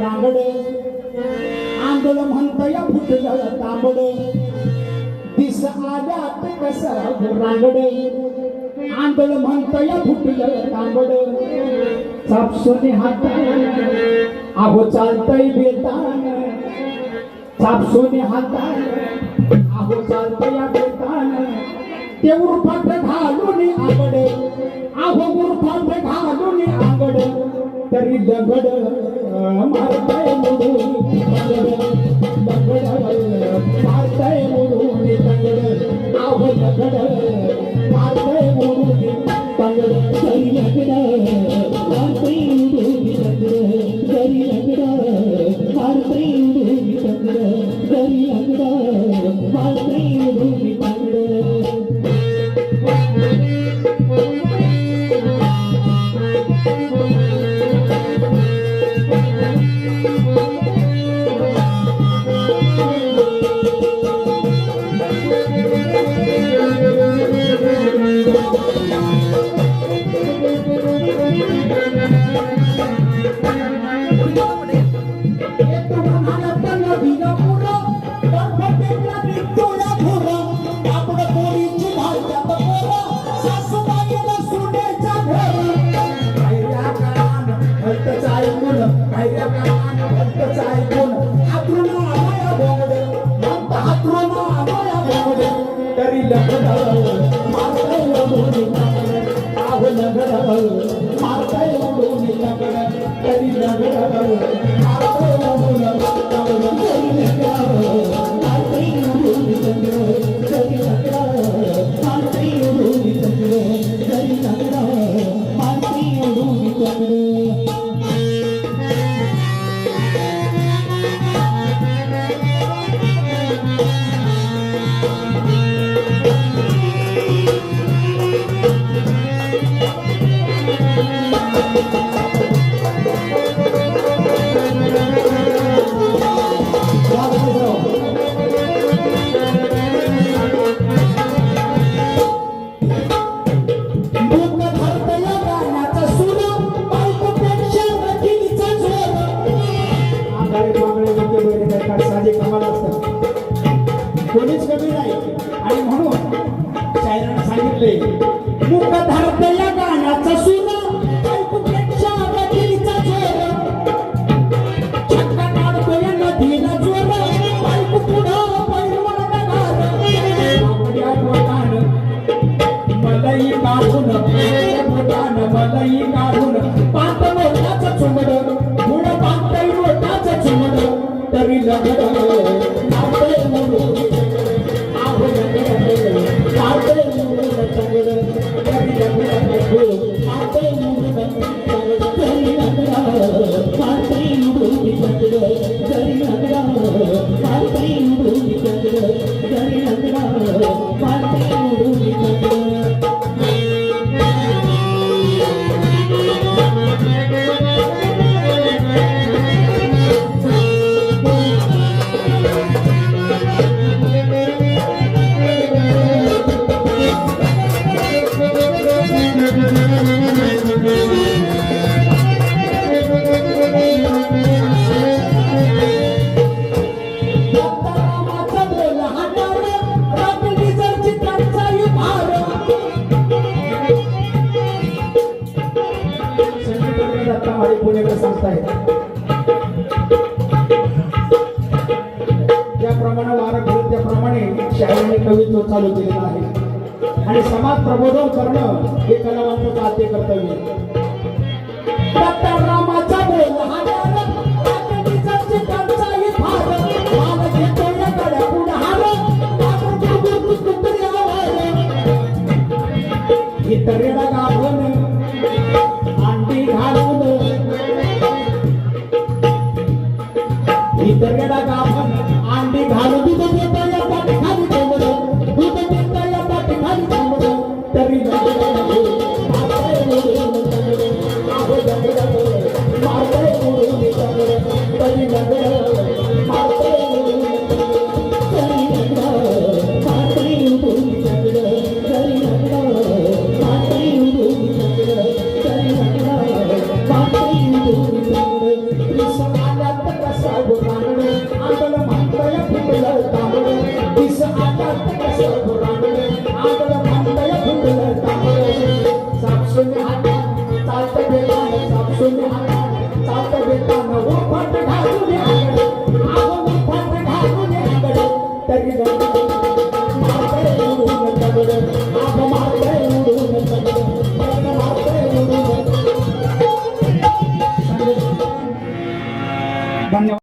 रांगडे आंधळ म्हणतया फुटलं तांबडे दिस आल्यात कस रांगडे आंधळ म्हणतया फुटलं तांबडे चापसोने हात आहो चालतय बेता चापसोने हात आहो चालतया बेतान ते उरफाट घालून आंगडे आहो उरफाट घालून आंगड तरी दगड दगड はい。आणि म्हणून शायरानं सांगितले मुखधारत या गाण्याचा सूर वाढत आहेत ज्याप्रमाणे वारं घेईल त्याप्रमाणे शाळेने कवित्व चालू केलेलं आहे. आणि समाज प्रबोधन करणं हे कलावंताचं आद्य कर्तव्य डॉक्टर रामाचा बोल धन्यवाद